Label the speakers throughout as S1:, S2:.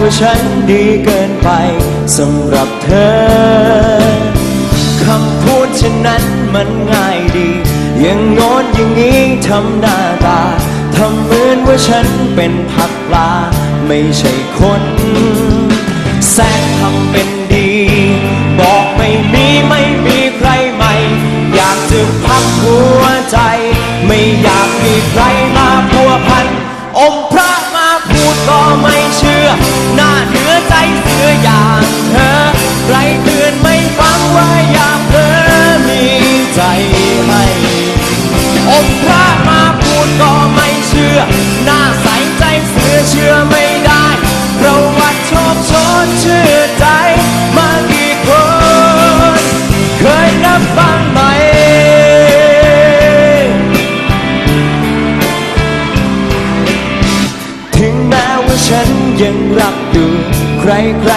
S1: ว่าฉันดีเกินไปสำหรับเธอ คำพูดเช่นนั้นมันง่ายดี อย่างโน้นอย่างนี้ทำหน้าตา ทำเหมือนว่าฉันเป็นผักปลา ไม่ใช่คน แสงทำเป็นดี บอกไม่มีไม่มีใครใหม่ อยากจะพักหัวใจ ไม่อยากมีใครมาพัวพัน อมพระ รเตือนไม่ฟังว่าอยากเธอมีใจให้อมพระมาพูดก็ไม่เชื่อ หน้าใสใจเสือเชื่อไม่ได้ประวัติโชคโชนเชื่อใจมากี่คน เคยนับบ้างไหมถึงแม้ว่าฉันยังรักอยู่ใครใคร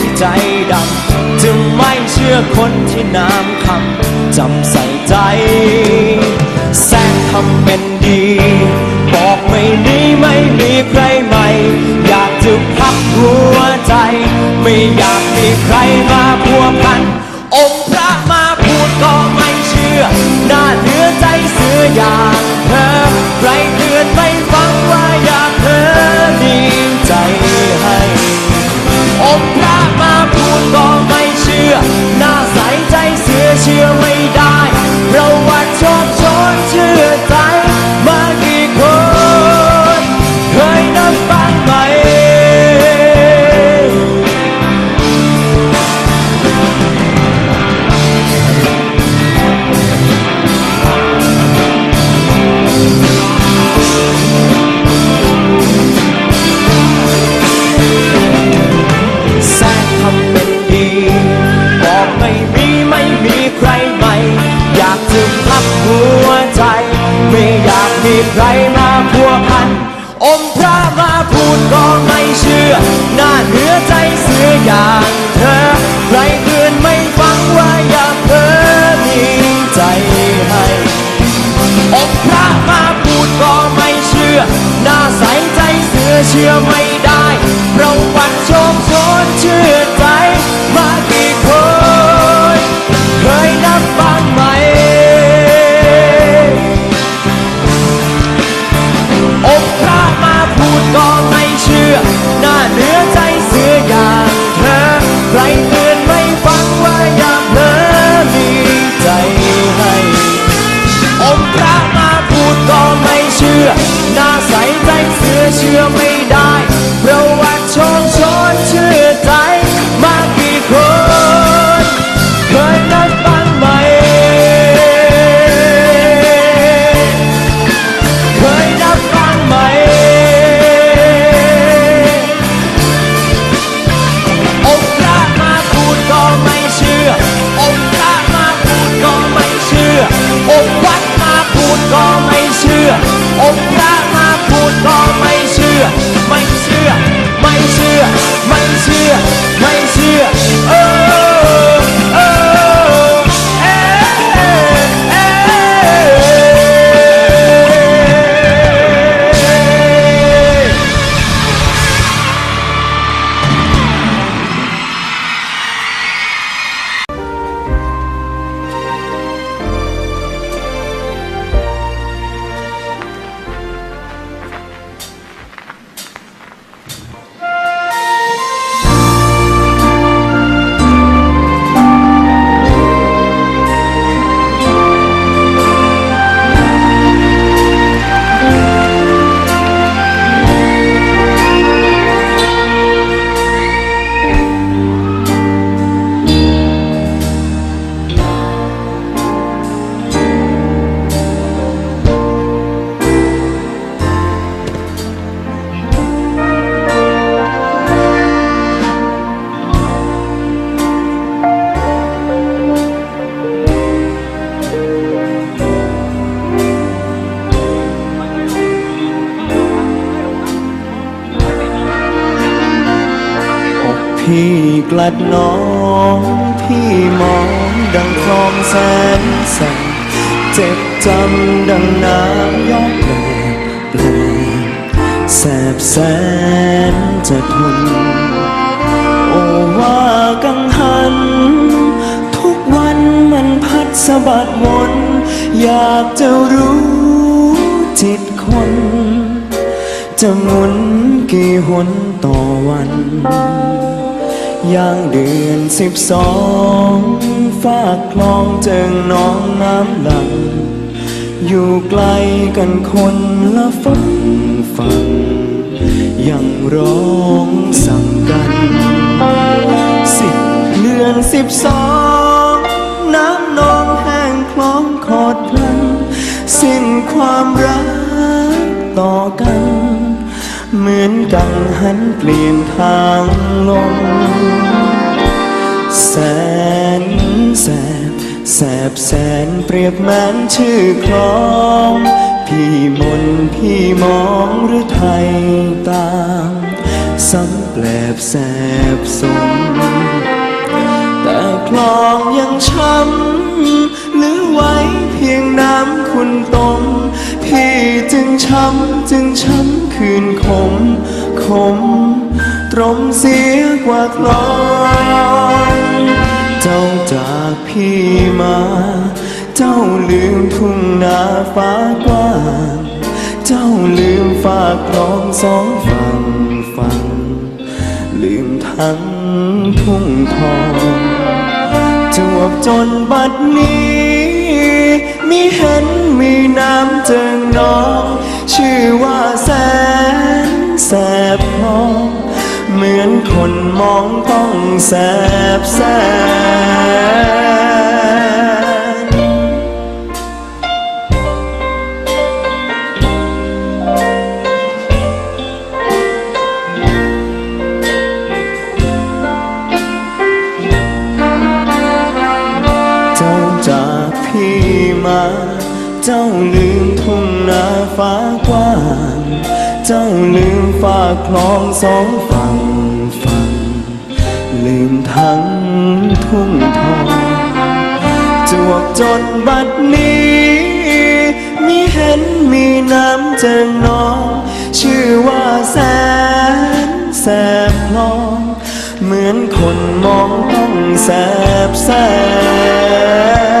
S1: ที่ใจดำจะไม่เชื่อคนที่น้ำคำจำใส่ใจ แสงทำเป็นดี บอกไม่มีไม่มีใครใหม่ อยากจะพักหัวใจ ไม่อยากมีใครมาพัวพัน องค์พระมาพูดก็ไม่เชื่อหน้าเหนือใจเสืออย่างเธอใคร เสื กลัดน้องพี่มองดังคลองแสนแสบเจ็บจำดังน้ำยอกแปลแปลแสบแสนจะทน โอ้ว่ากังหัน ทุกวันมันพัดสะบัดวนอยากจะรู้จิตคน จะหมุนกี่หนต่อวัน ย่างเดือนสิบสองฝากคลองเจิงน้องน้ำหลัง อยู่ไกลกันคนละฝั่งฝั่งยังร้องสั่งกันสิบเดือนสิบสองน้ำนองแห้งคล้องคอดพลัน สิ้นความรักต่อกัน เหมือนกังหันเปลี่ยนทางลงแสนแสบแสบแสนเปรียบเหมือนชื่อคลองพี่มนพี่มองหรือไทยตามซ้ำแปลบแสบสมแต่คลองยังช้ำ ช้ำจึงช้ำคืนคมคมตรมเสียกว่าลองเจ้าจากพี่มา เจ้าลืมทุ่งนาฟ้ากว้าง เจ้าลืมฝากคลองสองฝั่งฝั่งลืมทั้งทุ่งทองจวบจนบัดนี้ มีเห็นมีน้ำเจิงน้อง ชื่อว่าแสนแสบพอง เหมือนคนมองต้องแสบแสนเจ้าจากพี่มา เจ้าลืมทุ่งนา ฟ้ากว้าง เจ้าลืมฝากคลองสองฝั่งฝั่ง ลืมทั้งทุ่งทองจวบจนบัดนี้ มีเห็นมีน้ำเจิงนอง ชื่อว่าแสนแสบคลองเหมือนคนมองต้องแสบแสบ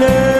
S2: มั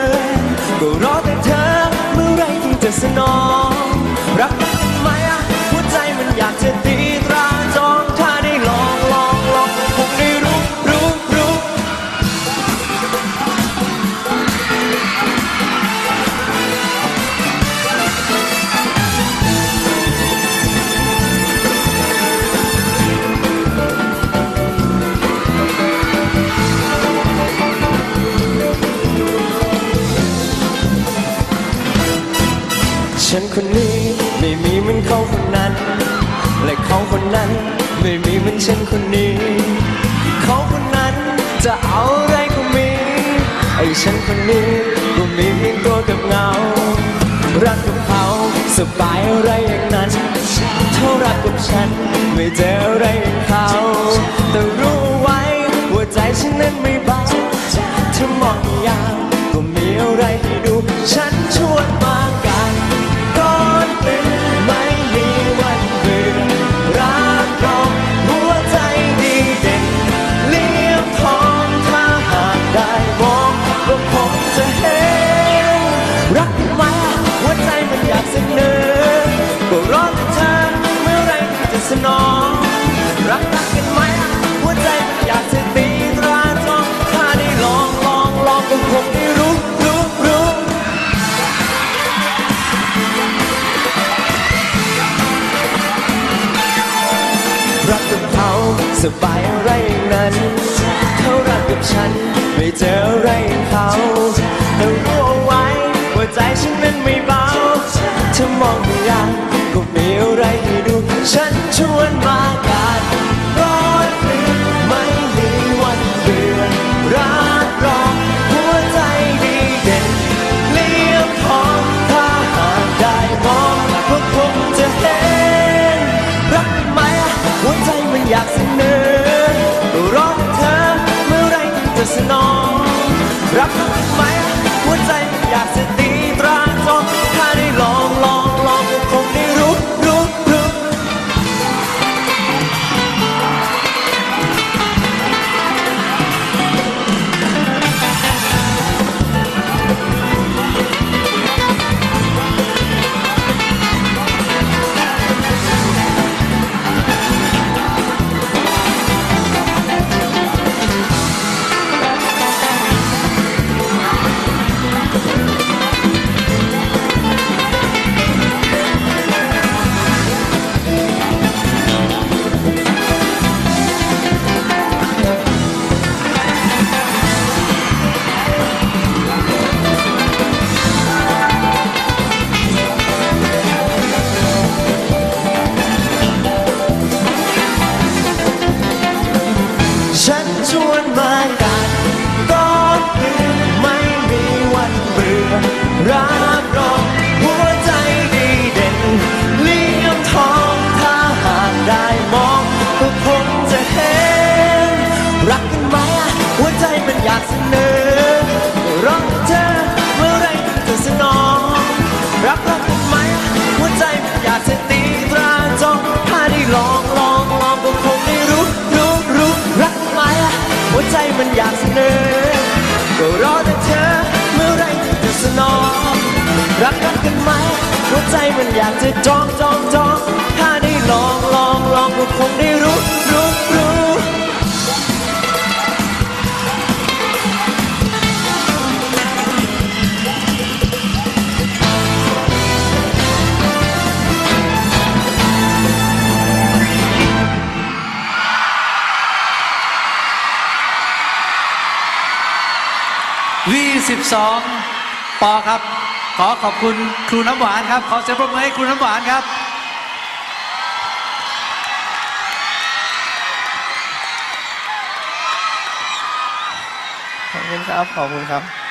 S1: บายอะไรอย่างนั้น เท่ารักกับฉัน ไม่เจออะไรอย่างเขา แต่รู้ไว้หัวใจฉันนั้นไม่เบาถ้ามองยาวก็มีอะไรให้ดู ฉันชวนมา สบายอะไรอย่างนั้น เขารักกับฉัน ไม่เจออะไรอย่างเขาแต่รู้เอาไว้ว่าใจฉันนั้นไม่เบาถ้ามองไม่ยังก็มีอะไรให้ดู ฉันชวนมากันร้ มันอยากเสนอก็รอแต่เธอเมื่อไรจะสนองรักกันกันไหมหัวใจมันอยากจะจองจองจองถ้าได้ลองลองลองก็คงได้รู้รู้รู้
S3: V12 ปอครับ ขอขอบคุณครูน้ำหวานครับ ขอเสียงปรบมือให้ครูน้ำหวานครับ
S1: ขอบคุณครับ ขอบคุณครับ